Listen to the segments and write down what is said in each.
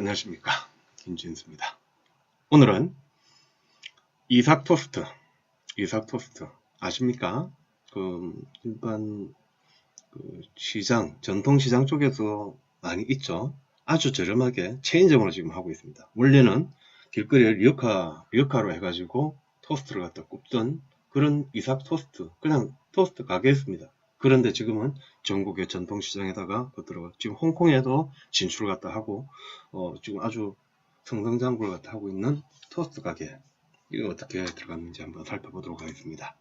안녕하십니까. 김진수입니다. 오늘은 이삭 토스트 이삭 토스트 아십니까? 그 일반 그 시장 전통시장 쪽에서 많이 있죠. 아주 저렴하게 체인점으로 지금 하고 있습니다. 원래는 길거리에 리어카 리어카로 해가지고 토스트를 갖다 굽던 그런 이삭 토스트 그냥 토스트 가게였습니다 그런데 지금은 전국의 전통시장에다가 그 지금 홍콩에도 진출을 갖다 하고 어, 지금 아주 성성장구를 갖다 하고 있는 토스트 가게 이거 어떻게 들어갔는지 한번 살펴보도록 하겠습니다.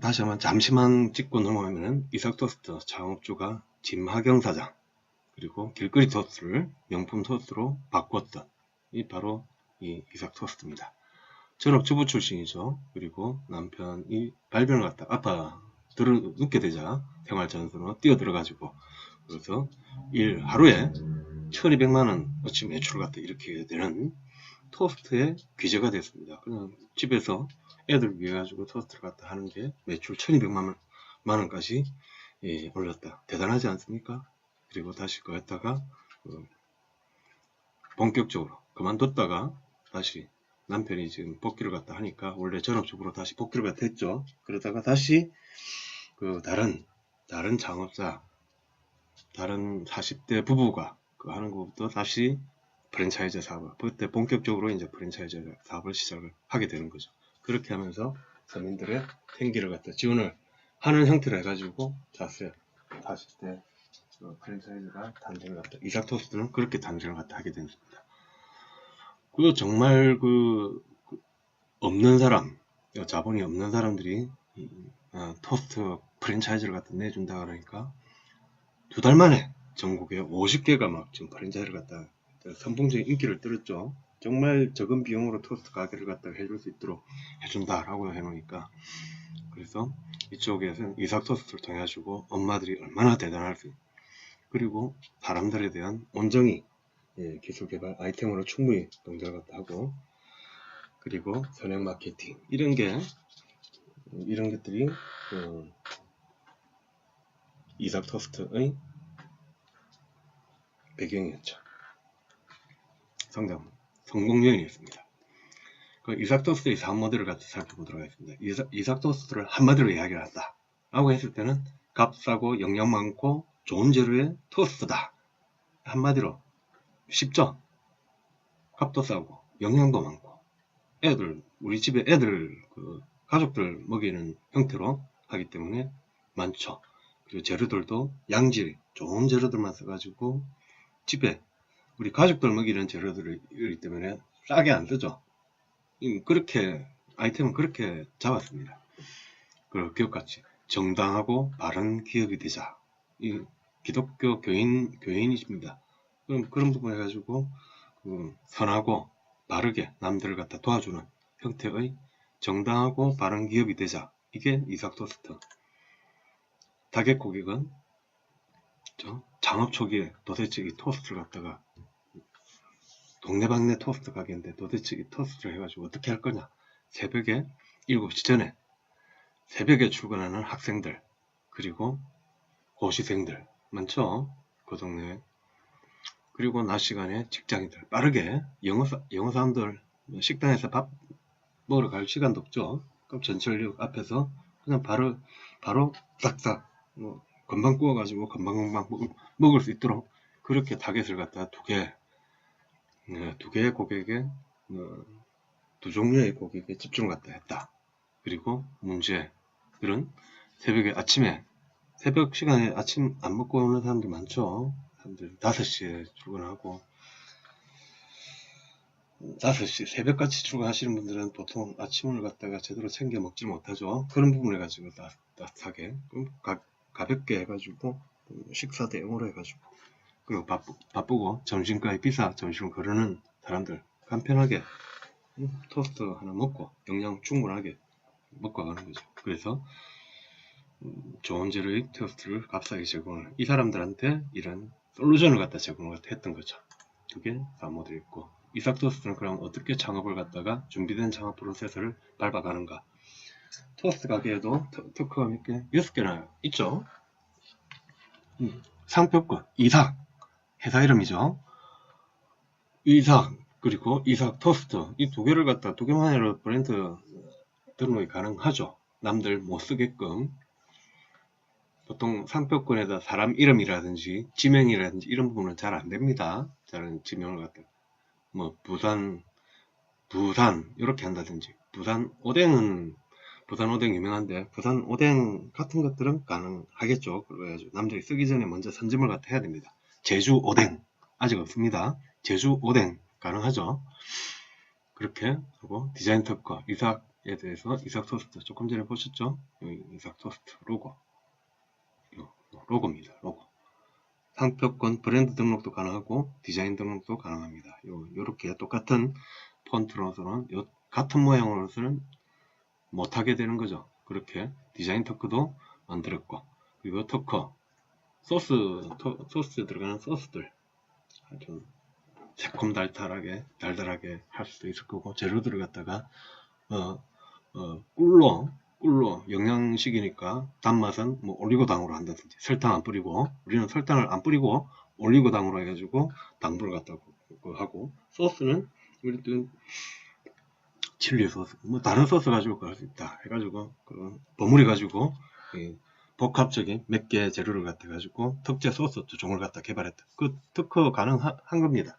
다시 한번 잠시만 찍고 넘어가면은 이삭 토스트 창업주가 진하경 사장 그리고 길거리 토스트를 명품 토스트로 바꿨던 이 바로 이 이삭 토스트입니다. 전업주부 출신이죠. 그리고 남편이 발병을 갖다 아파 들어 눕게 되자 생활전선으로 뛰어 들어가지고 그래서 일 하루에 1200만원 어치 매출을 갖다 일으키게 되는 토스트의 귀재가 됐습니다. 그냥 집에서 애들 위해 가지고 토스트를 갖다 하는 게 매출 1200만 원까지 예, 올렸다. 대단하지 않습니까? 그리고 다시 거기다가 그 본격적으로 그만뒀다가 다시 남편이 지금 복귀를 갖다 하니까 원래 전업주부로 다시 복귀를 갖다 했죠. 그러다가 다시 그 다른 다른 창업자 다른 40대 부부가 그 하는 것부터 다시 프랜차이즈 사업을 그때 본격적으로 이제 프랜차이즈 사업을 시작을 하게 되는 거죠. 그렇게 하면서 서민들의 생기를 갖다 지원을 하는 형태로 해가지고 자세 40대 그 프랜차이즈가 탄생을 갖다 이삭 토스트는 그렇게 탄생을 갖다 하게 됐습니다. 그 정말 그, 그 없는 사람 자본이 없는 사람들이 어, 토스트 프랜차이즈를 갖다 내준다 그러니까 두 달 만에 전국에 50개가 막 지금 프랜차이즈를 갖다 선풍적인 인기를 끌었죠. 정말 적은 비용으로 토스트 가게를 갖다 해줄 수 있도록 해준다라고 해놓으니까 그래서 이쪽에서 이삭 토스트를 통해 가지고 엄마들이 얼마나 대단할지 그리고 사람들에 대한 온정이 예, 기술 개발 아이템으로 충분히 동작을 하고 그리고 선행 마케팅 이런 게 이런 것들이 그 이삭 토스트의 배경이었죠. 성장 성공 요인이었습니다. 그 이삭 토스트의 사업 모델을 같이 살펴보도록 하겠습니다. 이삭, 이삭 토스트를 한마디로 이야기를 한다. 라고 했을 때는 값싸고 영양 많고 좋은 재료의 토스트다. 한마디로 쉽죠? 값도 싸고 영양도 많고 애들 우리 집에 애들 그 가족들 먹이는 형태로 하기 때문에 많죠. 그리고 재료들도 양질 좋은 재료들만 써가지고 집에 우리 가족들 먹이는 재료들이기 때문에 싸게 안 쓰죠. 그렇게 아이템은 그렇게 잡았습니다. 그 기업같이 정당하고 바른 기업이 되자. 이 기독교 교인 교인이십니다. 그럼 그런 부분 해가지고 그 선하고 바르게 남들을 갖다 도와주는 형태의 정당하고 바른 기업이 되자. 이게 이삭 토스트. 타겟 고객은 창업 초기에 도대체 이 토스트를 갖다가 동네방네 토스트 가게인데 도대체 이 토스트를 해가지고 어떻게 할 거냐. 새벽에 7시 전에 새벽에 출근하는 학생들 그리고 고시생들. 많죠? 그 동네에 그리고 낮 시간에 직장인들 빠르게 영어, 영어 사람들 식당에서 밥 먹으러 갈 시간도 없죠. 그럼 전철역 앞에서 그냥 바로 바로 싹싹 뭐 금방 구워가지고 금방 금방 먹을, 먹을 수 있도록 그렇게 타겟을 갖다 두 개, 네, 두 개의 고객에 어, 두 종류의 고객에 집중을 갖다 했다. 그리고 문제 그런 새벽에 아침에 새벽 시간에 아침 안 먹고 오는 사람들 많죠. 사람들 5시에 출근하고 5시 새벽같이 출근하시는 분들은 보통 아침을 갖다가 제대로 챙겨 먹지 못하죠. 그런 부분을 가지고 따, 따뜻하게 가, 가볍게 해가지고 식사 대용으로 해가지고 그리고 바쁘, 바쁘고 점심까지 비싸 점심을 거르는 사람들 간편하게 토스트 하나 먹고 영양 충분하게 먹고 가는 거죠. 그래서 음, 좋은 재료의 토스트를 값싸게 제공을 이 사람들한테 이런 솔루션을 갖다 제공을 했던 거죠. 그게 사모델이있고 이삭토스트는 그럼 어떻게 창업을 갖다가 준비된 창업 프로세스를 밟아가는가 토스트 가게에도 특허가 몇 개? 6개나 있죠. 음, 상표권, 이삭 회사 이름이죠. 이삭 그리고 이삭 토스트 이 두 개를 갖다 두 개만으로 브랜드 등록이 가능하죠. 남들 못 쓰게끔 보통 상표권에다 사람 이름이라든지 지명이라든지 이런 부분은 잘 안 됩니다. 다른 지명을 갖다 뭐 부산 부산 이렇게 한다든지 부산 오뎅은 부산 오뎅 유명한데 부산 오뎅 같은 것들은 가능하겠죠. 그래가지고 남들이 쓰기 전에 먼저 선점을 갖다 해야 됩니다. 제주 오뎅 아직 없습니다. 제주 오뎅 가능하죠. 그렇게 하고 디자인 특허 이삭에 대해서 이삭 토스트 조금 전에 보셨죠? 이삭 토스트 로고 요 로고입니다. 로고 상표권 브랜드 등록도 가능하고 디자인 등록도 가능합니다. 요 요렇게 똑같은 폰트로서는 요 같은 모양으로서는 못하게 되는 거죠. 그렇게 디자인 특허도 만들었고 그리고 특허 소스 토- 소스에 들어가는 소스들 아주 새콤달달하게 달달하게 할 수도 있을 거고 재료들을 갖다가 어, 어, 꿀로 꿀로 영양식이니까 단맛은 뭐 올리고당으로 한다든지 설탕 안 뿌리고 우리는 설탕을 안 뿌리고 올리고당으로 해가지고 당분을 갖다 그 하고 소스는 우리 또 칠리 소스 뭐 다른 소스 가지고 할 수 있다 해가지고 그 버무려 가지고 이 복합적인 몇개 재료를 갖다 가지고 특제 소스 두 종을 갖다 개발했다. 그 특허 가능한 겁니다.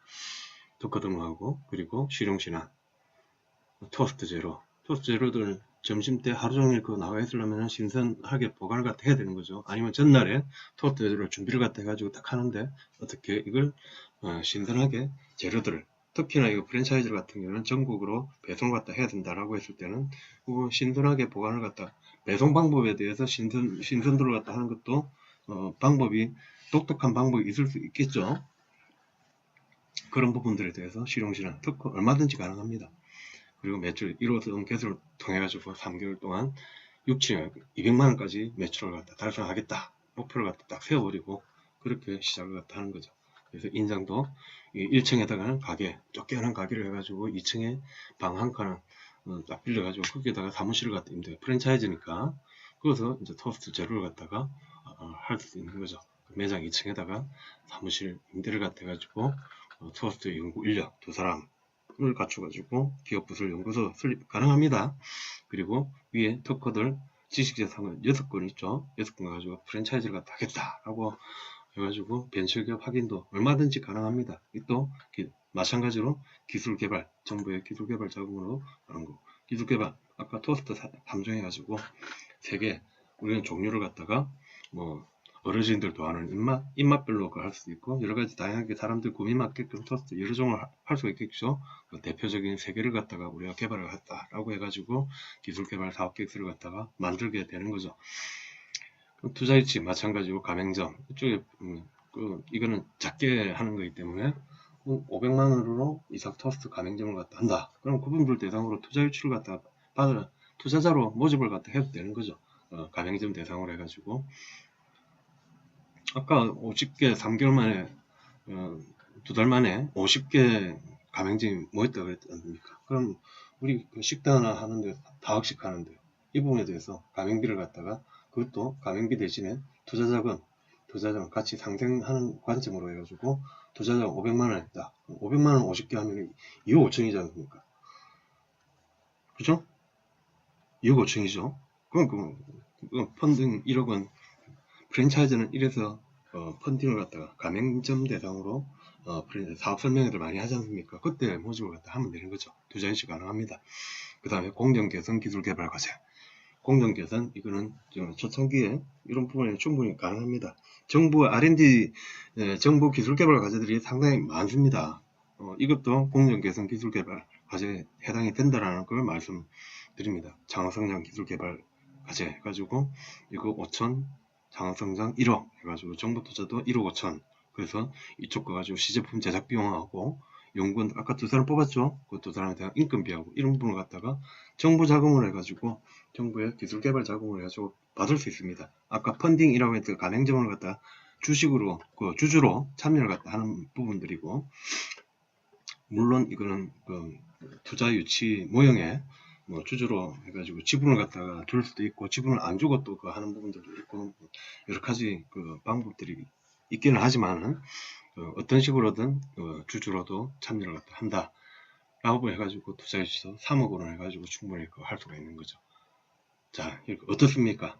특허 등록하고 그리고 실용신안 토스트 재료 토스트 재료들 점심 때 하루 종일 그 나와 있으려면 신선하게 보관을 갖다 해야 되는 거죠 아니면 전날에 토스트 재료를 준비를 갖다 해가지고 딱 하는데 어떻게 이걸 어, 신선하게 재료들을 특히나 이거 프랜차이즈 같은 경우는 전국으로 배송을 갖다 해야 된다라고 했을 때는 그거 신선하게 보관을 갖다 배송 방법에 대해서 신선 신선도를 갖다 하는 것도 어, 방법이 독특한 방법이 있을 수 있겠죠. 그런 부분들에 대해서 실용실현 특허 얼마든지 가능합니다. 그리고 매출 1호선 개수를 통해 가지고 3개월 동안 6천 200만 원까지 매출을 갖다 달성하겠다 목표를 갖다 딱 세워버리고 그렇게 시작을 갖다 하는 거죠. 그래서 인장도 1층에다가는 가게, 쫓겨난 가게를 해가지고 2층에 방 한 칸을 어, 딱 빌려가지고 거기에다가 사무실을 갖다 임대 프랜차이즈니까 그래서 이제 토스트 재료를 갖다가 어, 할수 있는 거죠. 그 매장 2층에다가 사무실 임대를 갖다 해가지고 어, 토스트 연구 인력 두 사람 을 갖춰가지고 기업 부설 연구소 설립 가능합니다. 그리고 위에 특허들 지식재산은 6건 있죠. 6건 가지고 프랜차이즈를 갖다 하겠다라고 해가지고 벤처기업 확인도 얼마든지 가능합니다. 이또 마찬가지로 기술개발, 정부의 기술개발 자금으로 하는 거. 기술개발, 아까 토스트 3종 해가지고 세 개, 우리는 종류를 갖다가 뭐 어르신들 좋아하는 입맛, 입맛별로 할 수도 있고 여러 가지 다양하게 사람들 고민 맞게끔 토스트 여러 종을 할 수가 있겠죠. 그 대표적인 세 개를 갖다가 우리가 개발을 했다라고 해가지고 기술 개발 사업 계획서를 갖다가 만들게 되는 거죠. 투자일치 마찬가지고 가맹점 이쪽에 음, 그 이거는 작게 하는 거기 때문에 500만 원으로 이삭 토스트 가맹점을 갖다 한다. 그럼 그분들 대상으로 투자일치를 갖다 받아 투자자로 모집을 갖다 해도 되는 거죠. 어, 가맹점 대상으로 해가지고 아까 50개 3개월 만에 어, 두달 만에 50개 가맹점이 모였다고 그랬지 않습니까? 그럼 우리 그 식당 하나 하는데 4억씩 하는데 이 부분에 대해서 가맹비를 갖다가 그것도 가맹비 대신에 투자자금, 투자자금 같이 상생하는 관점으로 해가지고 투자자금 500만 원 했다. 500만 원 50개 하면 2억 5천이지 않습니까? 그죠? 2억 5천이죠. 그럼 그, 그 펀딩 1억 원, 프랜차이즈는 이래서 어, 펀딩을 갖다가 가맹점 대상으로 어, 사업 설명회를 많이 하지 않습니까? 그때 모집을 갖다 하면 되는 거죠. 투자인시 가능합니다. 그 다음에 공정 개선 기술 개발 과제. 공정 개선 이거는 저 초창기에 이런 부분이 충분히 가능합니다. 정부 R&D 예, 정부 기술 개발 과제들이 상당히 많습니다. 어, 이것도 공정 개선 기술 개발 과제에 해당이 된다라는 걸 말씀드립니다. 장학성장 기술 개발 과제 해가지고 이거 5천 장학성장 1억 해가지고 정부 투자도 1억 5천 그래서 이쪽 거 가지고 시제품 제작 비용하고 연구원 아까 두 사람 뽑았죠? 그 두 사람에 대한 인건비하고 이런 부분을 갖다가 정부 자금을 해가지고 정부의 기술 개발 자금을 해가지고 받을 수 있습니다. 아까 펀딩이라고 했던 가맹점을 갖다 주식으로 그 주주로 참여를 갖다 하는 부분들이고 물론 이거는 그 투자 유치 모형에 뭐 주주로 해가지고 지분을 갖다가 줄 수도 있고 지분을 안 주고 또 그 하는 부분들도 있고 여러 가지 그 방법들이 있기는 하지만은 어, 떤 식으로든 어, 주주로도 참여를 갖다 한다. 라고 해가지고 투자해 주셔서 3억 원을 해가지고 충분히 그거 할 수가 있는 거죠. 자, 어떻습니까?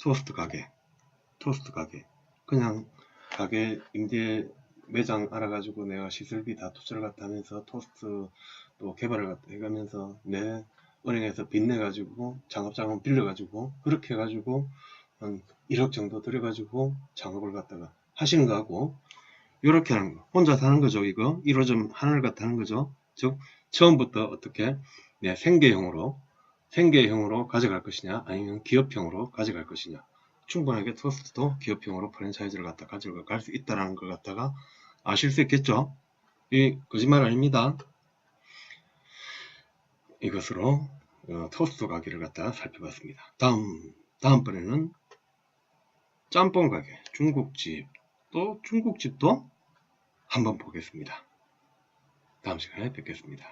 토스트 가게, 토스트 가게. 그냥 가게 임대 매장 알아가지고 내가 시설비 다 투자를 갖다 하면서 토스트 또 개발을 갖다 해가면서 내 은행에서 빚내가지고 장업자금 빌려가지고 그렇게 해가지고 한 1억 정도 들여가지고 작업을 갖다가 하시는 거하고 이렇게 하는 거. 혼자 사는 거죠 이거? 1호점 하나를 갖다 하는 거죠? 즉 처음부터 어떻게 네, 생계형으로 생계형으로 가져갈 것이냐 아니면 기업형으로 가져갈 것이냐. 충분하게 토스트도 기업형으로 프랜차이즈를 갖다 가져갈 수 있다는 걸 갖다가 아실 수 있겠죠? 이 거짓말 아닙니다 이것으로 어, 토스트 가게를 갖다 살펴봤습니다. 다음 다음번에는 짬뽕 가게 중국집 또 중국집도 한번 보겠습니다. 다음 시간에 뵙겠습니다